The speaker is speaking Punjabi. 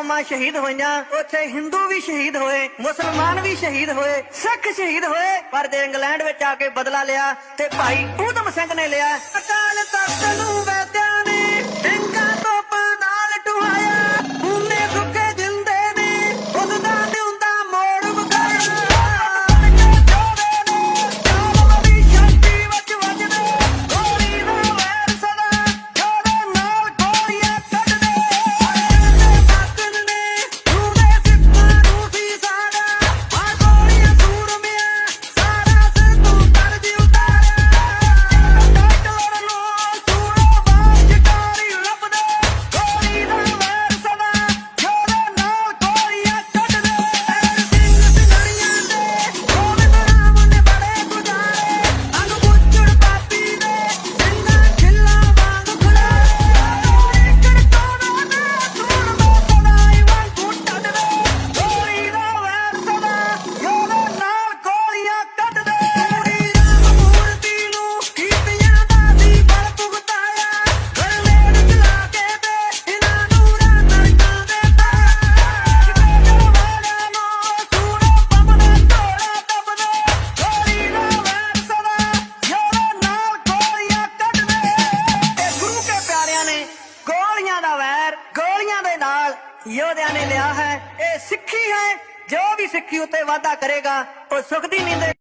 ਕੌਮਾਂ ਸ਼ਹੀਦ ਹੋਈਆਂ, ਉੱਥੇ ਹਿੰਦੂ ਵੀ ਸ਼ਹੀਦ ਹੋਏ, ਮੁਸਲਮਾਨ ਵੀ ਸ਼ਹੀਦ ਹੋਏ, ਸਿੱਖ ਸ਼ਹੀਦ ਹੋਏ, ਪਰ ਜੇ ਇੰਗਲੈਂਡ ਵਿੱਚ ਆ ਕੇ ਬਦਲਾ ਲਿਆ ਤੇ ਭਾਈ ਊਧਮ ਸਿੰਘ ਨੇ ਲਿਆ ਅਕਾਲ ਤਖਤ ਨੂੰ। ਸਿੱਖਾਂ ਦਾ ਵੈਰ ਗੋਲੀਆਂ ਦੇ ਨਾਲ ਯੋਧਿਆਂ ਨੇ ਲਿਆ ਹੈ। ਇਹ ਸਿੱਖੀ ਹੈ। ਜੋ ਵੀ ਸਿੱਖੀ ਉੱਤੇ ਵਾਅਦਾ ਕਰੇਗਾ, ਉਹ ਸੁਖਦੀ ਨਹੀਂ ਨੀਂਦ